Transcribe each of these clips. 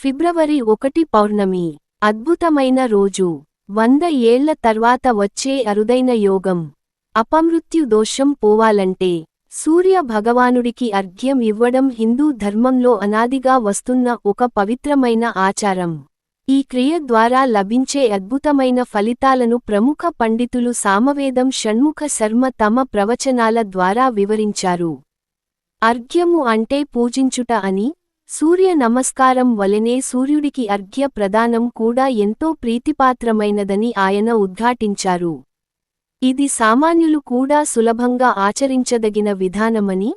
ఫిబ్రవరి ఒకటి పౌర్ణమి. అద్భుతమైన రోజు. వంద ఏళ్ళ తర్వాత వచ్చే అరుదైన యోగం. అపమృత్యు దోషం పోవాలంటే సూర్య భగవానుడికి అర్ఘ్యం ఇవ్వడం హిందూ ధర్మంలో అనాదిగా వస్తున్న ఒక పవిత్రమైన ఆచారం. ఈ క్రియ ద్వారా లభించే అద్భుతమైన ఫలితాలను ప్రముఖ పండితులు సామవేదం షణ్ముఖ శర్మ తమ ప్రవచనాల ద్వారా వివరించారు. అర్ఘ్యము అంటే పూజించుట అని సూర్య నమస్కారం వలెనే సూర్యుడికి అర్ఘ్య ప్రదానం కూడా ఎంతో ప్రీతిపాత్రమైనదని ఆయన ఉద్ఘాటించారు. ఇది సామాన్యులు కూడా సులభంగా ఆచరించదగిన విధానమని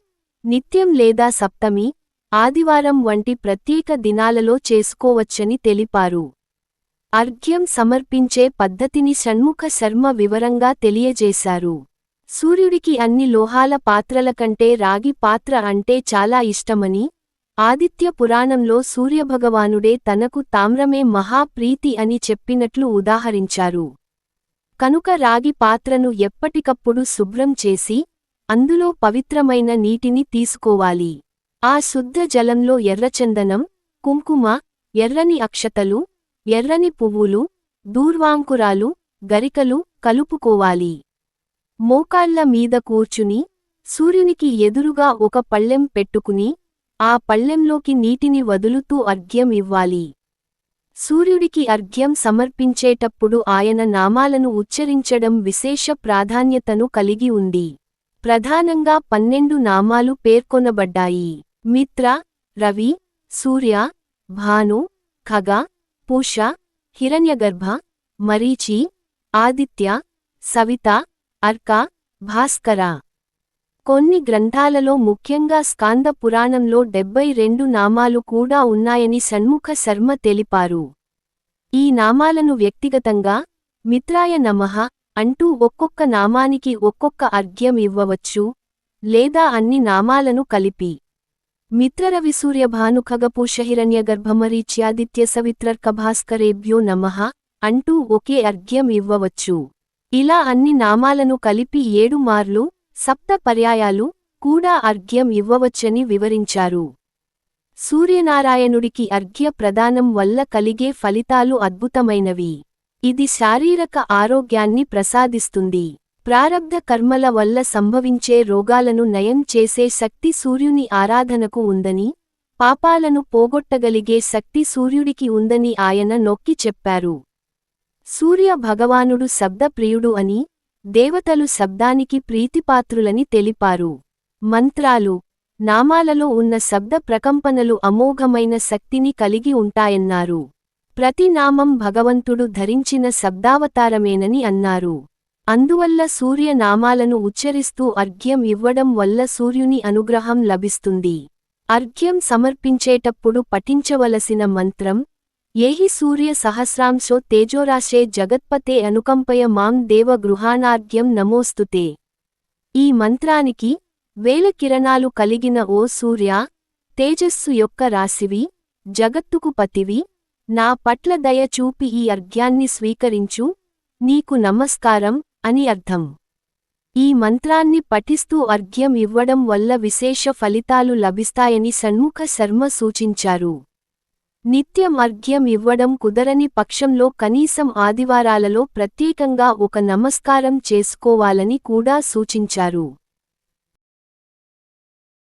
నిత్యం లేదా సప్తమి ఆదివారం వంటి ప్రత్యేక దినాలలో చేసుకోవచ్చని తెలిపారు. అర్ఘ్యం సమర్పించే పద్ధతిని షణ్ముఖ శర్మ వివరంగా తెలియజేశారు. సూర్యుడికి అన్ని లోహాల పాత్రల కంటే రాగి పాత్ర అంటే చాలా ఇష్టమని ఆదిత్య పురాణంలో సూర్యభగవానుడే తనకు తామ్రమే మహాప్రీతి అని చెప్పినట్లు ఉదాహరించారు. కనుక రాగి పాత్రను ఎప్పటికప్పుడు శుభ్రం చేసి అందులో పవిత్రమైన నీటిని తీసుకోవాలి. ఆ శుద్ధ జలంలో ఎర్రచందనం కుంకుమ ఎర్రని అక్షతలు ఎర్రని పువ్వులు దూర్వాంకురాలు గరికలు కలుపుకోవాలి. మోకాళ్ళ మీద కూర్చుని సూర్యునికి ఎదురుగా ఒక పళ్ళెం పెట్టుకుని ఆ పళ్ళెంలోకి నీటిని వదులుతూ అర్ఘ్యం ఇవ్వాలి. సూర్యుడికి అర్ఘ్యం సమర్పించేటప్పుడు ఆయన నామాలను ఉచ్చరించడం విశేష ప్రాధాన్యతను కలిగి ఉంది. ప్రధానంగా పన్నెండు నామాలు పేర్కొనబడ్డాయి. మిత్ర రవి సూర్య భాను ఖగ పూష హిరణ్యగర్భ మరీచి ఆదిత్య సవిత అర్క భాస్కర. కొన్ని గ్రంథాలలో ముఖ్యంగా స్కాంద పురాణంలో డెబ్బై రెండు నామాలు కూడా ఉన్నాయని షణ్ముఖ శర్మ తెలిపారు. ఈ నామాలను వ్యక్తిగతంగా మిత్రాయ నమః అంటూ ఒక్కొక్క నామానికి ఒక్కొక్క అర్ఘ్యం ఇవ్వవచ్చు లేదా అన్ని నామాలను కలిపి. మిత్రరవిసూర్యభానుఖగపూషహిరణ్యగర్భమరీచ్యాదిత్య సవిత్రర్కభాస్కరేభ్యో నమః అంటూ ఒకే అర్ఘ్యం ఇవ్వవచ్చు. ఇలా అన్ని నామాలను కలిపి ఏడు మార్లు సప్త పర్యాయాలు కూడా అర్ఘ్యం ఇవ్వవచ్చని వివరించారు. సూర్యనారాయణుడికి అర్ఘ్య ప్రదానం వల్ల కలిగే ఫలితాలు అద్భుతమైనవి. ఇది శారీరక ఆరోగ్యాన్ని ప్రసాదిస్తుంది. ప్రారబ్ధ కర్మల వల్ల సంభవించే రోగాలను నయం చేసే శక్తి సూర్యుని ఆరాధనకు ఉందని పాపాలను పోగొట్టగలిగే శక్తి సూర్యుడికి ఉందని ఆయన నొక్కి చెప్పారు. సూర్య భగవానుడు శబ్దప్రియుడు అని దేవతలు శబ్దానికి ప్రీతిపాత్రులని తెలిపారు. మంత్రాలు నామాలలో ఉన్న శబ్ద ప్రకంపనలు అమోఘమైన శక్తిని కలిగి ఉంటాయన్నారు. ప్రతి నామం భగవంతుడు ధరించిన శబ్దావతారమేనని అన్నారు. అందువల్ల సూర్య నామాలను ఉచ్చరిస్తూ అర్ఘ్యం ఇవ్వడం వల్ల సూర్యుని అనుగ్రహం లభిస్తుంది. అర్ఘ్యం సమర్పించేటప్పుడు పఠించవలసిన మంత్రం ఏహి సూర్య సహస్రాంశో తేజోరాశే జగత్పతే అనుకంపయ మాం దేవ గృహాణార్ఘ్యం నమోస్తుతే. ఈ మంత్రానికి వేల కిరణాలు కలిగిన ఓ సూర్య తేజస్సు యొక్క రాశివి జగత్తుకు పతివి నా పట్ల దయ చూపి ఈ అర్ఘ్యాన్ని స్వీకరించు నీకు నమస్కారం అని అర్థం. ఈ మంత్రాన్ని పఠిస్తూ అర్ఘ్యం ఇవ్వడం వల్ల విశేష ఫలితాలు లభిస్తాయని షణ్ముఖ శర్మ సూచించారు. నిత్యం అర్ఘ్యం ఇవ్వడం కుదరని పక్షంలో కనీసం ఆదివారాలలో ప్రత్యేకంగా ఒక నమస్కారం చేసుకోవాలని కూడా సూచించారు.